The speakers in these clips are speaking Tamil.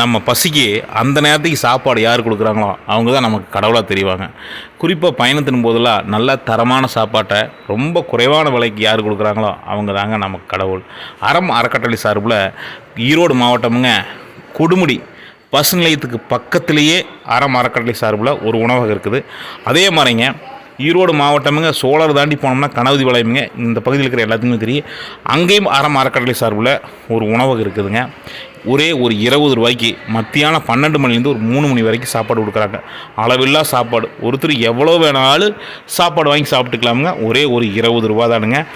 நம்ம பசிக்கு அந்த நேரத்துக்கு சாப்பாடு யார் கொடுக்குறாங்களோ அவங்க தான் நமக்கு கடவுளாக தெரிவாங்க. குறிப்பாக பயணத்தின் போதெல்லாம் நல்ல தரமான சாப்பாட்டை ரொம்ப குறைவான விலைக்கு யார் கொடுக்குறாங்களோ அவங்க தாங்க நமக்கு கடவுள். அறம் அறக்கட்டளை சார்பில் ஈரோடு மாவட்டமுங்க கொடுமுடி பஸ் நிலையத்துக்கு பக்கத்திலேயே அறம் அறக்கட்டளை சார்பில் ஒரு உணவகம் இருக்குது. அதே மாதிரிங்க ஈரோடு மாவட்டமுங்க சோழர் தாண்டி போனோம்னா கனவதி வளையமுங்க. இந்த பகுதியில் இருக்கிற எல்லாத்துக்குமே தெரியும். அங்கேயும் அறம் அறக்கட்டளை சார்பில் ஒரு உணவகம் இருக்குதுங்க. ஒரே ஒரு இருபது ரூபாய்க்கு மத்தியானம் பன்னெண்டு மணிலேருந்து ஒரு மூணு மணி வரைக்கும் சாப்பாடு கொடுக்குறாங்க. அளவில்லா சாப்பாடு. ஒருத்தர் எவ்வளோ வேணாலும் சாப்பாடு வாங்கி சாப்பிட்டுக்கலாமுங்க. ஒரே ஒரு இருபது ரூபா தானுங்க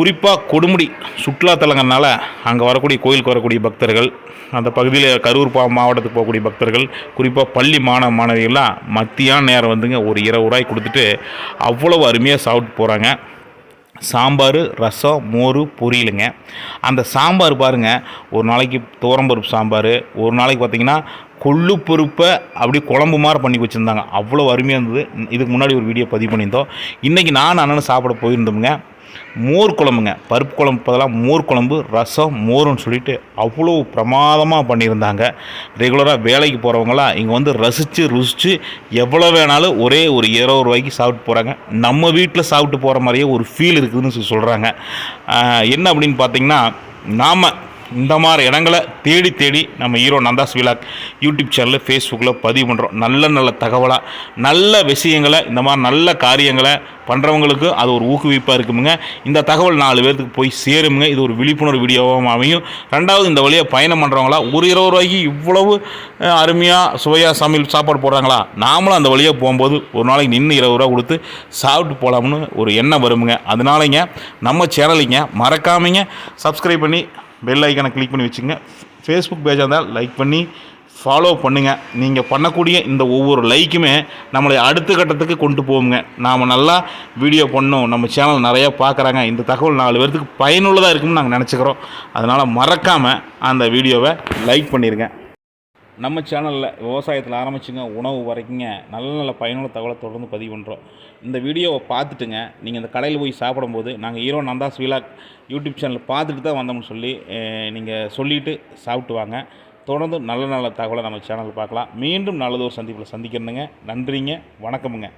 குறிப்பாக கொடுமுடி சுற்றுலாத்தலங்கள்னால அங்கே வரக்கூடிய கோயிலுக்கு வரக்கூடிய பக்தர்கள் அந்த பகுதியில் கரூர் பா மாவட்டத்துக்கு போகக்கூடிய பக்தர்கள் குறிப்பாக பள்ளி மாணவ மாணவிகள்லாம் மத்தியான நேரம் வந்துங்க ஒரு இரவு ரூபாய் கொடுத்துட்டு அவ்வளோ அருமையாக சாப்பிட்டு போகிறாங்க சாம்பார் ரசம் மோர் பொரியலுங்க. அந்த சாம்பார் பாருங்கள் ஒரு நாளைக்கு துவரம்பருப்பு சாம்பார் ஒரு நாளைக்கு பார்த்தீங்கன்னா கொள்ளு பொறுப்பை அப்படியே குழம்பு மாதிரி பண்ணி வச்சுருந்தாங்க. அவ்வளோ அருமையாக இருந்தது. இதுக்கு முன்னாடி ஒரு வீடியோ பதிவு பண்ணியிருந்தோம். இன்றைக்கி நான் அண்ணனும் சாப்பிட போயிருந்தோமுங்க. மோர் குழம்புங்க. பருப்பு குழம்பு பதிலாக மோர் குழம்பு ரசம் மோருன்னு சொல்லிட்டு அவ்வளோ பிரமாதமாக பண்ணியிருந்தாங்க. ரெகுலராக வேலைக்கு போகிறவங்களாம் இங்கே வந்து ரசித்து ருசித்து எவ்வளோ வேணாலும் ஒரே ஒரு இருபது ரூபாய்க்கு சாப்பிட்டு போகிறாங்க நம்ம வீட்டில் சாப்பிட்டு போகிற மாதிரியே ஒரு ஃபீல் இருக்குதுன்னு சொல்லி சொல்கிறாங்க என்ன அப்படின்னு பார்த்தீங்கன்னா நாம் இந்த மாதிரி இடங்களை தேடி தேடி நம்ம ஹீரோ நந்தாஸ் விலாக் யூடியூப் சேனலில் ஃபேஸ்புக்கில் பதிவு பண்ணுறோம் நல்ல நல்ல தகவலாக நல்ல விஷயங்களை இந்த மாதிரி நல்ல காரியங்களை பண்ணுறவங்களுக்கு அது ஒரு ஊக்குவிப்பாக இருக்குமுங்க. இந்த தகவல் நாலு பேர்த்துக்கு போய் சேருமுங்க. இது ஒரு விழிப்புணர்வு வீடியோவாகவும் அமையும். ரெண்டாவது இந்த வழியாக பயணம் பண்ணுறவங்களா ஒரு இருபது ரூபாய்க்கு இவ்வளவு அருமையாக சுவையாக சமையல் சாப்பாடு போடுறாங்களா? நாமளும் அந்த வழியாக போகும்போது ஒரு நாளைக்கு நின்று இருபது ரூபா கொடுத்து சாப்பிட்டு போகலாம்னு ஒரு எண்ணம் வருமுங்க. அதனாலங்க நம்ம சேனலிங்க மறக்காமங்க சப்ஸ்கிரைப் பண்ணி பெல் ஐக்கனை கிளிக் பண்ணி வச்சுங்க ஃபேஸ்புக் பேஜாக இருந்தால் லைக் பண்ணி ஃபாலோ பண்ணுங்கள் நீங்கள் பண்ணக்கூடிய இந்த ஒவ்வொரு லைக்குமே நம்மளை அடுத்த கட்டத்துக்கு கொண்டு போவோங்க நாம் நல்லா வீடியோ பண்ணோம். நம்ம சேனல் நிறையா பார்க்குறாங்க. இந்த தகவல் நாலு பேர்த்துக்கு பயனுள்ளதாக இருக்கும்னு நாங்கள் நினச்சிக்கிறோம். அதனால் மறக்காமல் அந்த வீடியோவை லைக் பண்ணிடுங்க நம்ம சேனலில் விவசாயத்தில் ஆரம்பிச்சுங்க உணவு வரைக்குங்க நல்ல நல்ல பயனுள்ள தகவலை தொடர்ந்து பதிவு பண்ணுறோம் இந்த வீடியோவை பார்த்துட்டுங்க நீங்கள் இந்த கடையில் போய் சாப்பிடும்போது நாங்கள் hero Nandhas vlog YouTube channel பார்த்துட்டு தான் வந்தோம்னு சொல்லி நீங்கள் சொல்லிவிட்டு சாப்பிட்டு வாங்க. தொடர்ந்து நல்ல நல்ல தகவலை நம்ம சேனலில் பார்க்கலாம். மீண்டும் நல்லதொரு சந்திப்பில் சந்திக்கிறேனுங்க. நன்றிங்க வணக்கமுங்க.